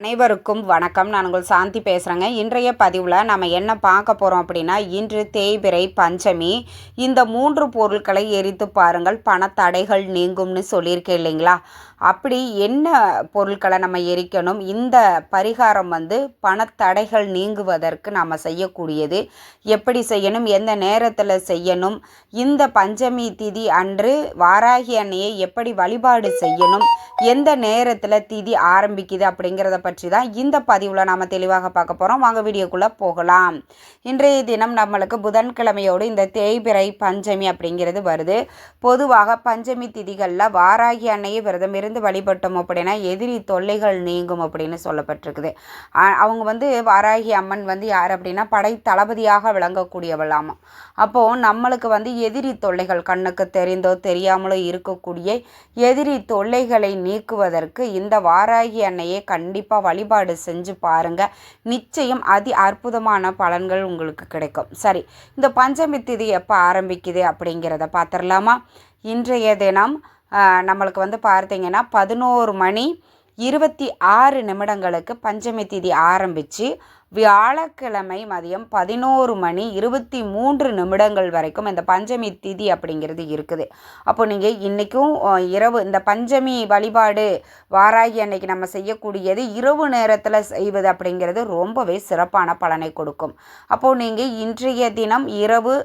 அனைவருக்கும் வணக்கம். நான் உங்கள் சாந்தி பேசுகிறேங்க இன்றைய பதிவில் நம்ம என்ன பார்க்க போகிறோம் அப்படின்னா இன்று தேய்பிறை பஞ்சமி. இந்த மூன்று பொருட்களை எரித்து பாருங்கள். பணத்தடைகள் நீங்கும்னு சொல்லியிருக்கேன் இல்லைங்களா? அப்படி என்ன பொருட்களை நம்ம எரிக்கணும்? இந்த பரிகாரம் வந்து பணத்தடைகள் நீங்குவதற்கு நாம் செய்யக்கூடியது. எப்படி செய்யணும்? எந்த நேரத்தில் செய்யணும்? இந்த பஞ்சமி திதி அன்று வாராகி அன்னையை எப்படி வழிபாடு செய்யணும்? எந்த நேரத்தில் திதி ஆரம்பிக்குது அப்படிங்கிறத பற்றி தான் இந்த பதிவில் நாம் தெளிவாக பார்க்க போகிறோம் வாங்க வீடியோக்குள்ளே போகலாம். இன்றைய தினம் நம்மளுக்கு புதன்கிழமையோடு இந்த தேய்பிறை பஞ்சமி அப்படிங்கிறது வருது. பொதுவாக பஞ்சமி திதிகளில் வாராகி அன்னையை விரதம் இருந்து வழிபட்டோம் அப்படின்னா எதிரி தொல்லைகள் நீங்கும் அப்படின்னு சொல்லப்பட்டிருக்குது. அவங்க வந்து வாராகி அம்மன் வந்து யார் அப்படின்னா படை தளபதியாக விளங்கக்கூடியவளாமா. அப்போது நம்மளுக்கு வந்து எதிரி தொல்லைகள் கண்ணுக்கு தெரிந்தோ தெரியாமலோ இருக்கக்கூடிய எதிரி தொல்லைகளை நீக்குவதற்கு இந்த வாராகி அன்னையை கண்டிப்பாக வழிபாடு செஞ்சு பாருங்கள் நிச்சயம் அதி அற்புதமான பலன்கள் உங்களுக்கு கிடைக்கும். சரி இந்த பஞ்சமி திதி எப்போ ஆரம்பிக்குது அப்படிங்கிறத பார்த்துடலாமா இன்றைய தினம் நம்மளுக்கு வந்து பார்த்தீங்கன்னா பதினோரு மணி இருபத்தி ஆறு நிமிடங்களுக்கு பஞ்சமி திதி ஆரம்பித்து வியாழக்கிழமை மதியம் பதினோரு மணி இருபத்தி மூன்று நிமிடங்கள் வரைக்கும் இந்த பஞ்சமி திதி அப்படிங்கிறது இருக்குது. அப்போ நீங்கள் இன்றைக்கும் இரவு இந்த பஞ்சமி வழிபாடு வாராகி அன்னைக்கு நம்ம செய்யக்கூடியது இரவு நேரத்தில் செய்வது அப்படிங்கிறது ரொம்பவே சிறப்பான பலனை கொடுக்கும். அப்போது நீங்கள் இன்றைய தினம் இரவு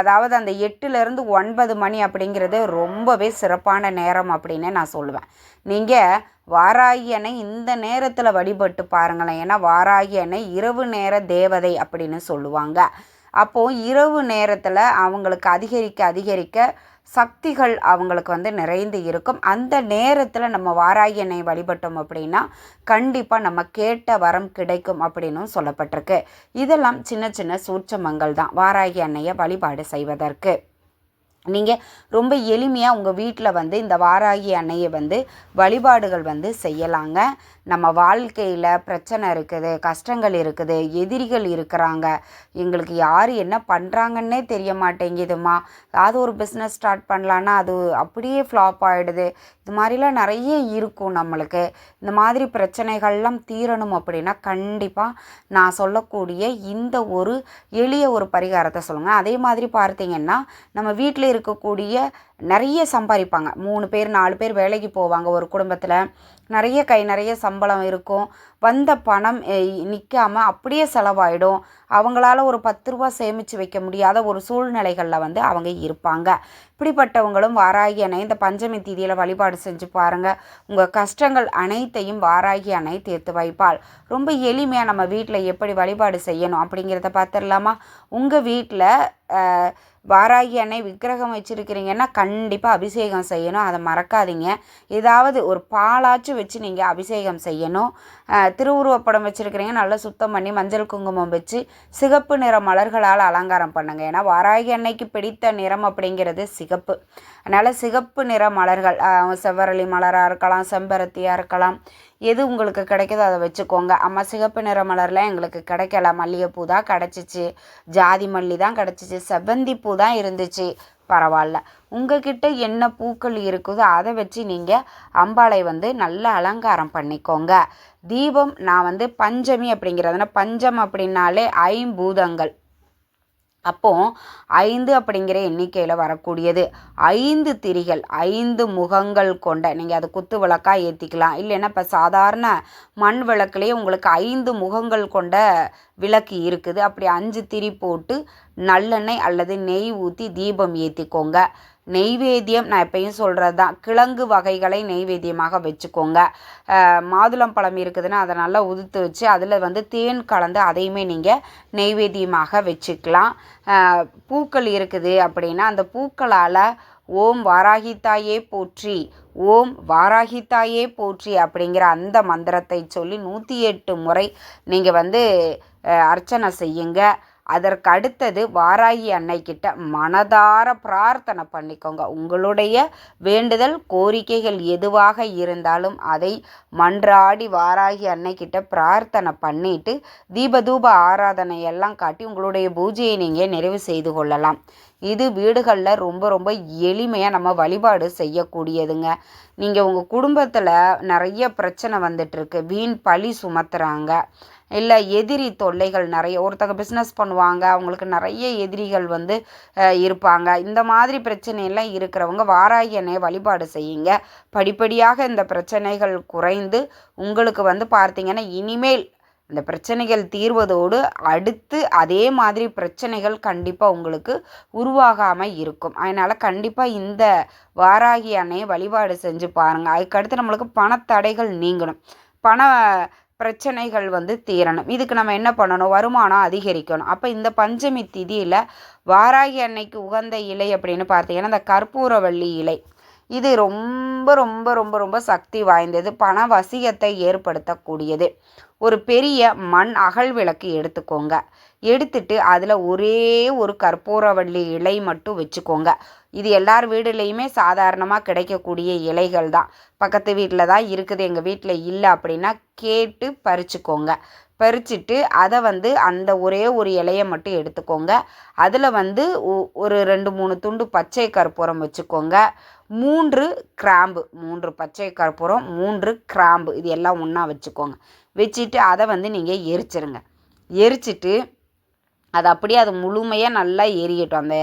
அதாவது அந்த எட்டுலேருந்து ஒன்பது மணி அப்படிங்கிறது ரொம்பவே சிறப்பான நேரம் அப்படின்னு நான் சொல்லுவேன். நீங்கள் வாராகி அன்னை இந்த நேரத்தில் வழிபட்டு பாருங்களேன். ஏன்னா வாராகி அன்னை இரவு நேர தேவதை அப்படின்னு சொல்லுவாங்க. அப்போது இரவு நேரத்தில் அவங்களுக்கு அதிகரிக்க அதிகரிக்க சக்திகள் அவங்களுக்கு வந்து நிறைந்து இருக்கும். அந்த நேரத்தில் நம்ம வாராகி வழிபட்டோம் அப்படின்னா கண்டிப்பாக நம்ம கேட்ட வரம் கிடைக்கும் அப்படின்னும் சொல்லப்பட்டிருக்கு. இதெல்லாம் சின்ன சின்ன சூட்சமங்கள் தான் வாராகி அன்னையை வழிபாடு செய்வதற்கு. நீங்கள் ரொம்ப எளிமையாக உங்கள் வீட்டில் வந்து இந்த வாராகி அன்னையை வந்து வழிபாடுகள் வந்து செய்யலாங்க. நம்ம வாழ்க்கையில் பிரச்சனை இருக்குது கஷ்டங்கள் இருக்குது எதிரிகள் இருக்கிறாங்க. எங்களுக்கு யார் என்ன பண்ணுறாங்கன்னே தெரிய மாட்டேங்குதுமா. அது ஒரு பிஸ்னஸ் ஸ்டார்ட் பண்ணலான்னா அது அப்படியே ஃப்ளாப் ஆகிடுது இது மாதிரிலாம் நிறைய இருக்கும் நம்மளுக்கு. இந்த மாதிரி பிரச்சனைகள்லாம் தீரணும் அப்படின்னா கண்டிப்பாக நான் சொல்லக்கூடிய இந்த ஒரு எளிய ஒரு பரிகாரத்தை சொல்லுங்கள் அதே மாதிரி பார்த்தீங்கன்னா நம்ம வீட்டில் இருக்கக்கூடிய நிறைய சம்பாதிப்பாங்க. மூணு பேர் நாலு பேர் வேலைக்கு போவாங்க ஒரு குடும்பத்தில். நிறைய கை நிறைய சம்பளம் இருக்கும். வந்த பணம் நிற்காம அப்படியே செலவாயிடும். அவங்களால ஒரு பத்து ரூபா சேமித்து வைக்க முடியாத ஒரு சூழ்நிலைகளில் வந்து அவங்க இருப்பாங்க. இப்படிப்பட்டவங்களும் வாராகி அணை இந்த பஞ்சமி தீதியில் வழிபாடு செஞ்சு பாருங்கள் உங்கள் கஷ்டங்கள் அனைத்தையும் வாராகி அணை தீர்த்து வைப்பாள். ரொம்ப எளிமையாக நம்ம வீட்டில் எப்படி வழிபாடு செய்யணும் அப்படிங்கிறத பார்த்துடலாமா உங்கள் வீட்டில் வாராகி அன்னை விக்கிரகம் வச்சுருக்கிறீங்கன்னா கண்டிப்பாக அபிஷேகம் செய்யணும். அதை மறக்காதீங்க. ஏதாவது ஒரு பாலாச்சும் வச்சு நீங்கள் அபிஷேகம் செய்யணும். திருவுருவப்படம் வச்சுருக்கிறீங்க. நல்லா சுத்தம் பண்ணி மஞ்சள் குங்குமம் வச்சு சிகப்பு நிற மலர்களால் அலங்காரம் பண்ணுங்கள் ஏன்னா வாராகி அன்னைக்கு பிடித்த நிறம் அப்படிங்கிறது சிகப்பு. அதனால் சிகப்பு நிற மலர்கள் செவ்வரளி மலராக இருக்கலாம் செம்பருத்தியாக இருக்கலாம் எது உங்களுக்கு கிடைக்குதோ அதை வச்சுக்கோங்க. அம்மா சிகப்பு நிற மலர்லாம் எங்களுக்கு கிடைக்கல. மல்லிகைப்பூ தான் கிடச்சிச்சு. ஜாதி மல்லி தான் கிடச்சிச்சு. செவ்வந்தி பூ தான் இருந்துச்சு. பரவாயில்ல. உங்ககிட்ட என்ன பூக்கள் இருக்குதோ அதை வச்சு நீங்கள் அம்பாளை வந்து நல்ல அலங்காரம் பண்ணிக்கோங்க. தீபம் நான் வந்து பஞ்சமி அப்படிங்கிறதுனா பஞ்சம் அப்படின்னாலே ஐம்பூதங்கள். அப்போது ஐந்து அப்படிங்கிற எண்ணிக்கையில் வரக்கூடியது. ஐந்து திரிகள் ஐந்து முகங்கள் கொண்ட நீங்கள் அது குத்து விளக்காக ஏற்றிக்கலாம் இல்லைன்னா இப்போ சாதாரண மண் விளக்குலேயே உங்களுக்கு ஐந்து முகங்கள் கொண்ட விளக்கு இருக்குது. அப்படி அஞ்சு திரி போட்டு நல்லெண்ணெய் அல்லது நெய் ஊற்றி தீபம் ஏற்றிக்கோங்க நெய்வேத்தியம் நான் எப்பயும் சொல்கிறது தான் கிழங்கு வகைகளை நெய்வேத்தியமாக வச்சுக்கோங்க. மாதுளம் பழம் இருக்குதுன்னா அதை நல்லா உதுத்து வச்சு அதில் வந்து தேன் கலந்து அதையுமே நீங்கள் நெய்வேத்தியமாக வச்சுக்கலாம். பூக்கள் இருக்குது அப்படின்னா அந்த பூக்களால் ஓம் வாராகித்தாயே போற்றி ஓம் வாராகித்தாயே போற்றி அப்படிங்கிற அந்த மந்திரத்தை சொல்லி நூற்றி எட்டு முறை நீங்கள் வந்து அர்ச்சனை செய்யுங்க. அதற்கு அடுத்தது வாராகி அன்னைக்கிட்ட மனதார பிரார்த்தனை பண்ணிக்கோங்க. உங்களுடைய வேண்டுதல் கோரிக்கைகள் எதுவாக இருந்தாலும் அதை மன்றாடி வாராகி அன்னைக்கிட்ட பிரார்த்தனை பண்ணிட்டு தீபதூப ஆராதனை எல்லாம் காட்டி உங்களுடைய பூஜையை நீங்கள் நிறைவு செய்து கொள்ளலாம். இது வீடுகளில் ரொம்ப ரொம்ப எளிமையாக நம்ம வழிபாடு செய்யக்கூடியதுங்க. நீங்கள் உங்கள் குடும்பத்தில் நிறைய பிரச்சனை வந்துட்டுருக்கு. வீண் பழி சுமத்துறாங்க. இல்லை எதிரி தொல்லைகள் நிறைய ஒருத்தங்க பிஸ்னஸ் பண்ணுவாங்க அவங்களுக்கு நிறைய எதிரிகள் வந்து இருப்பாங்க. இந்த மாதிரி பிரச்சனையெல்லாம் இருக்கிறவங்க வாராயனை வழிபாடு செய்யுங்க. படிப்படியாக இந்த பிரச்சனைகள் குறைந்து உங்களுக்கு வந்து பார்த்தீங்கன்னா இனிமேல் இந்த பிரச்சனைகள் தீர்வதோடு அடுத்து அதே மாதிரி பிரச்சனைகள் கண்டிப்பாக உங்களுக்கு உருவாகாமல் இருக்கும். அதனால் கண்டிப்பாக இந்த வாராகி அன்னையை வழிபாடு செஞ்சு பாருங்கள் அதுக்கடுத்து நம்மளுக்கு பணத்தடைகள் நீங்கணும். பண பிரச்சனைகள் வந்து தீரணும். இதுக்கு நம்ம என்ன பண்ணணும்? வருமானம் அதிகரிக்கணும். அப்போ இந்த பஞ்சமி திதியில் வாராகி அன்னைக்கு உகந்த இலை அப்படின்னு பார்த்தீங்கன்னா இந்த கற்பூரவள்ளி இலை. இது ரொம்ப ரொம்ப ரொம்ப ரொம்ப சக்தி வாய்ந்தது பண வசியத்தை ஏற்படுத்தக்கூடியது. ஒரு பெரிய மண் அகல் விளக்கு எடுத்துக்கோங்க. எடுத்துட்டு அதில் ஒரே ஒரு கற்பூரவள்ளி இலை மட்டும் வச்சுக்கோங்க. இது எல்லார் வீடுலேயுமே சாதாரணமாக கிடைக்கக்கூடிய இலைகள் தான். பக்கத்து வீட்டில் தான் இருக்குது எங்கள் வீட்டில் இல்லை அப்படின்னா கேட்டு பறிச்சுக்கோங்க. பறிச்சுட்டு அதை வந்து அந்த ஒரே ஒரு இலையை மட்டும் எடுத்துக்கோங்க. அதில் வந்து ஒரு ரெண்டு மூணு துண்டு பச்சை கற்பூரம் வச்சுக்கோங்க. மூன்று கிராம்பு மூன்று பச்சை கற்பூரம் மூன்று கிராம்பு இது எல்லாம் ஒன்றா வச்சுக்கோங்க. வச்சுட்டு அதை வந்து நீங்கள் எரிச்சிருங்க. எரிச்சிட்டு அது அப்படியே அது முழுமையாக நல்லா எரியட்டும். அந்த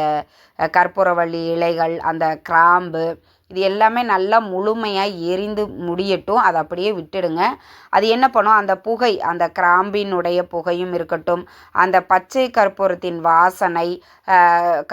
கற்பூரவள்ளி இலைகள் அந்த கிராம்பு இது எல்லாமே நல்லா முழுமையாக எரிந்து முடியட்டும். அதை அப்படியே விட்டுடுங்க. அது என்ன பண்ணும்? அந்த புகை அந்த கிராம்பினுடைய புகையும் இருக்கட்டும். அந்த பச்சை கற்பூரத்தின் வாசனை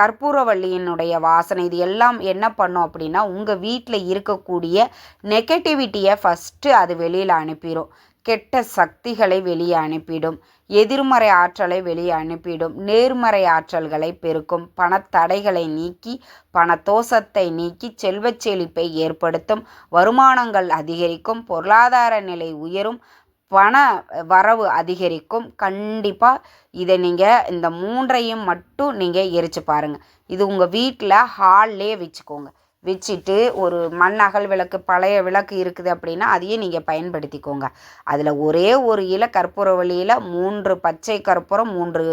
கற்பூரவள்ளியினுடைய வாசனை இது எல்லாம் என்ன பண்ணும் அப்படின்னா உங்கள் வீட்டில் இருக்கக்கூடிய நெகட்டிவிட்டியை ஃபஸ்ட்டு அது வெளியில் அனுப்பிடும் கெட்ட சக்திகளை வெளியே அனுப்பிடும். எதிர்மறை ஆற்றலை வெளியே அனுப்பிடும். நேர்மறை ஆற்றல்களை பெருக்கும். பணத்தடைகளை நீக்கி பணத்தோஷத்தை நீக்கி செல்வச் செழிப்பை ஏற்படுத்தும். வருமானங்கள் அதிகரிக்கும். பொருளாதார நிலை உயரும். பண வரவு அதிகரிக்கும். கண்டிப்பாக இதை நீங்கள் இந்த மூன்றையும் மட்டும் நீங்கள் எரித்து பாருங்கள் இது உங்கள் வீட்டில் ஹால்லே வச்சுக்கோங்க. வச்சுட்டு ஒரு மண் அகல் விளக்கு பழைய விளக்கு இருக்குது அப்படின்னா அதையே நீங்கள் பயன்படுத்திக்கோங்க. அதில் ஒரே ஒரு இலை கற்பூரவள்ளியில் மூன்று பச்சை கற்பூரம் மூன்று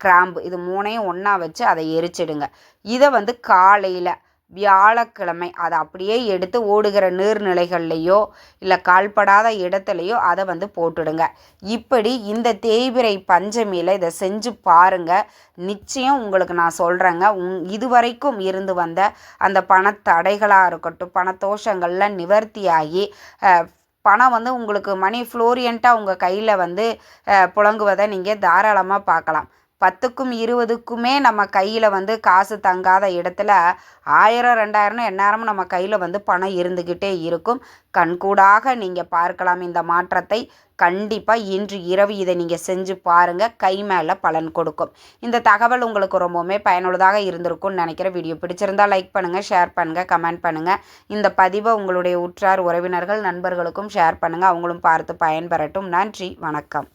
கிராம்பு இது மூணையும் ஒன்றா வச்சு அதை எரிச்சிடுங்க. இதை வந்து காலையில் வியாழக்கிழமை. அதை அப்படியே எடுத்து ஓடுகிற நீர்நிலைகள்லையோ இல்லை கால்படாத இடத்துலையோ அதை வந்து போட்டுடுங்க. இப்படி இந்த தேய்பிரை பஞ்சமியில் இதை செஞ்சு பாருங்கள் நிச்சயம் உங்களுக்கு நான் சொல்கிறேங்க உங் இதுவரைக்கும் இருந்து வந்த அந்த பணத்தடைகளாக இருக்கட்டும் பணத்தோஷங்கள்லாம் நிவர்த்தியாகி பணம் வந்து உங்களுக்கு மணி ஃப்ளோரியண்ட்டாக உங்கள் கையில் வந்து புழங்குவதை நீங்கள் தாராளமாக பார்க்கலாம். பத்துக்கும் இருபதுக்குமே நம்ம கையில் வந்து காசு தங்காத இடத்துல ஆயிரம் ரெண்டாயிரம்னு எந்நேரமும் நம்ம கையில் வந்து பணம் இருந்துக்கிட்டே இருக்கும். கண்கூடாக நீங்கள் பார்க்கலாம் இந்த மாற்றத்தை. கண்டிப்பாக இன்று இரவு இதை நீங்கள் செஞ்சு பாருங்கள் கை மேலே பலன் கொடுக்கும். இந்த தகவல் உங்களுக்கு ரொம்பவுமே பயனுள்ளதாக இருந்திருக்கும்னு நினைக்கிற வீடியோ பிடிச்சிருந்தால் லைக் பண்ணுங்கள் ஷேர் பண்ணுங்கள் கமெண்ட் பண்ணுங்கள் இந்த பதிவை உங்களுடைய உற்றார் உறவினர்கள் நண்பர்களுக்கும் ஷேர் பண்ணுங்கள் அவங்களும் பார்த்து பயன்பெறட்டும். நன்றி வணக்கம்.